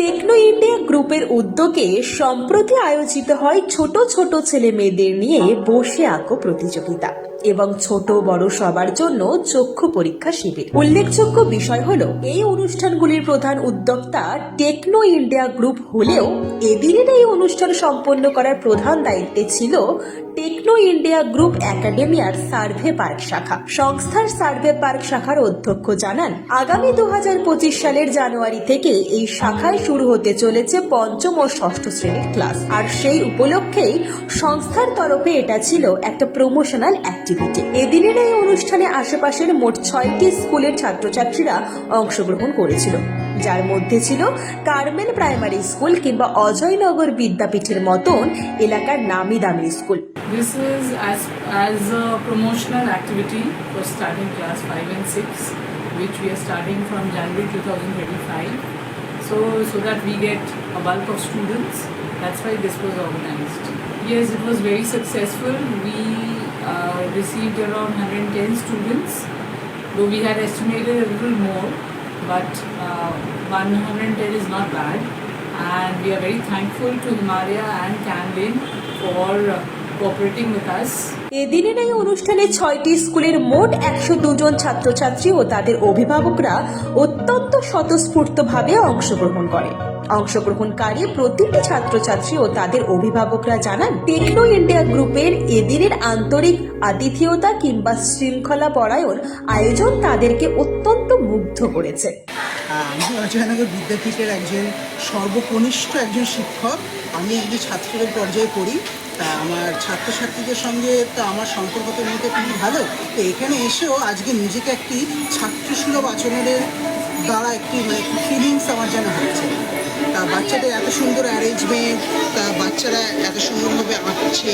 Techno India গ্রুপের উদ্যোগে সম্প্রতি আয়োজিত হয় ছোট ছোট ছেলে মেয়েদের নিয়ে বসে আঁকো প্রতিযোগিতা এবং ছোট বড় সবার জন্য চক্ষু পরীক্ষা শিবির। উল্লেখযোগ্য বিষয় হলো, এই অনুষ্ঠানগুলির প্রধান উদ্যোক্তা টেকনো ইন্ডিয়া গ্রুপ হলেও এদিনের এই অনুষ্ঠান সম্পন্ন করার প্রধান দায়িত্বে ছিল টেকনো ইন্ডিয়া গ্রুপ একাডেমিয়ার সার্ভে পার্ক শাখা। সংস্থার সার্ভে পার্ক শাখার অধ্যক্ষ জানান, আগামী দু হাজার পঁচিশ সালের জানুয়ারি থেকে এই শাখায় শুরু হতে চলেছে পঞ্চম ও ষষ্ঠ শ্রেণির ক্লাস। আর সেই উপলক্ষেই সংস্থার তরফে এটা ছিল একটা প্রমোশনাল অ্যাক্টিভিটি এদিনের এই অনুষ্ঠানে আশেপাশের মোট ছয়টি স্কুলের ছাত্রছাত্রীরা অংশগ্রহণ করেছিল। যার মধ্যে ছিল কার্মেল প্রাইমারি স্কুল কিংবা অজয়নগর বিদ্যাপীঠের মতন এলাকার নামি দামি school. This is as, as a promotional activity for starting class 5 and 6, which we are starting from January 2025. So, so that we get a bulk of students. That's why this was organized. Yes, it was very successful. We uh, received around 110 students, though we had estimated a little more, but uh, 110 is not bad. And we are very thankful to Himalaya and Camlin for uh. এদিনের এই অনুষ্ঠানে ছয়টি স্কুলের মোট একশো দুজন ছাত্রছাত্রী ও তাদের অভিভাবকরা অত্যন্ত স্বতঃস্ফূর্তভাবে অংশগ্রহণ করে। অংশগ্রহণকারী প্রতিটি ছাত্রছাত্রী ও তাদের অভিভাবকরা জানান, টেকনো ইন্ডিয়া গ্রুপের এদিনের আন্তরিক আতিথেয়তা কিংবা শৃঙ্খলা পরায়ণ আয়োজন তাদেরকে অত্যন্ত মুগ্ধ করেছে। আমি বিদ্যাপীঠের একজন সর্বকনিষ্ঠ একজন শিক্ষক। আমি একজন ছাত্রদের পর্যায়ে পড়ি, তা আমার ছাত্রছাত্রীদের সঙ্গে তো আমার সম্পর্ক তো খুবই ভালো। তো এখানে এসেও আজকে নিজেকে একটি ছাত্রসুলভ আচরণের দ্বারা একটি মানে ফিলিংস আমার যেন হচ্ছে তা বাচ্চাদের এত সুন্দর অ্যারেঞ্জমেন্ট তা বাচ্চারা এত সুন্দরভাবে আঁকছে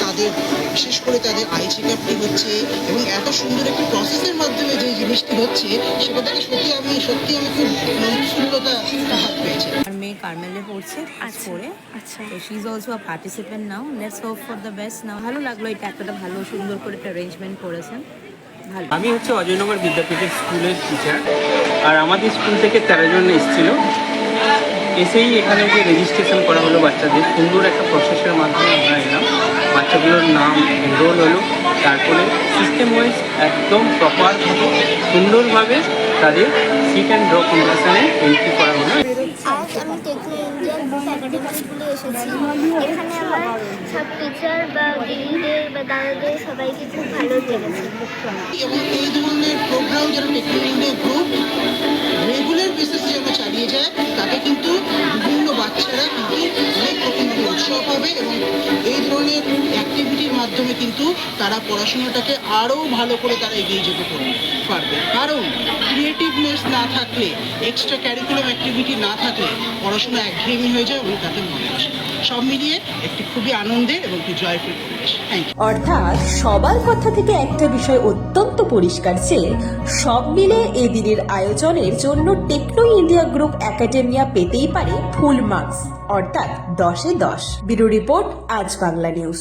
তাদের বিশেষ করে তাদের আই চেক আপটি হচ্ছে এবং এত সুন্দর একটি প্রসেসের মাধ্যমে যে জিনিসটি হচ্ছে সেটা থেকে সত্যি আমি সত্যি আমি খুব মানে উৎফুল্লতা হাত পেয়েছি। আমার মেয়ে কার্মেলে পড়ছে আচ্ছা she is also a participant now let's hope for the best now ভালো লাগল এটা এতটা ভালো সুন্দর করে একটা অ্যারেঞ্জমেন্ট করেছেন। ভালো। আমি হচ্ছে অজয়নগর বিদ্যাপীঠের স্কুলের টিচার আর আমাদের স্কুল থেকে তেরো জন এসেছিল। এসেই এখানে যে রেজিস্ট্রেশন করা হলো বাচ্চাদের। সুন্দর একটা প্রসেসের মাধ্যমে আমরা এলাম। বাচ্চাগুলোর নাম এনরোল হলো। তারপরে সিস্টেম ওয়াইজ একদম প্রপার সুন্দরভাবে তাদের সিট অ্যান্ড ড্র কম্পিটিশনে এন্ট্রি করা হলো। আমি টেকনো ইন্ডিয়া গ্রুপ একাডেমি স্কুলে এসেছি। এখানে আমার সব টিচার বা দিদিদের বা দাদাদের সবাইকে খুব ভালো লেগেছে। এবং এই ধরনের প্রোগ্রাম যারা টেকনোলজি গ্রুপ রেগুলার বেসিসে যেন চালিয়ে যায় মাধ্যমে কিন্তু তারা পড়াশোনাটাকে আরও ভালো করে তারা এগিয়ে যেতে পারবে। কারণ ক্রিয়েটিভনেস না থাকলে এক্সট্রা ক্যারিকুলাম অ্যাক্টিভিটি না থাকলে পড়াশোনা একঘেয়েমি হয়ে যায় এবং তাতে মনে আসে সব মিলিয়ে একটি খুবই আনন্দের এবং একটি জয়ফুল অর্থাৎ সবার কথা থেকে একটা বিষয় অত্যন্ত পরিষ্কার যে, সব মিলে এই দিনের আয়োজনের জন্য টেকনো ইন্ডিয়া গ্রুপ একাডেমিয়া পেতেই পারে ফুল মার্কস। অর্থাৎ দশে দশ। ব্যুরো রিপোর্ট আজ বাংলা নিউজ।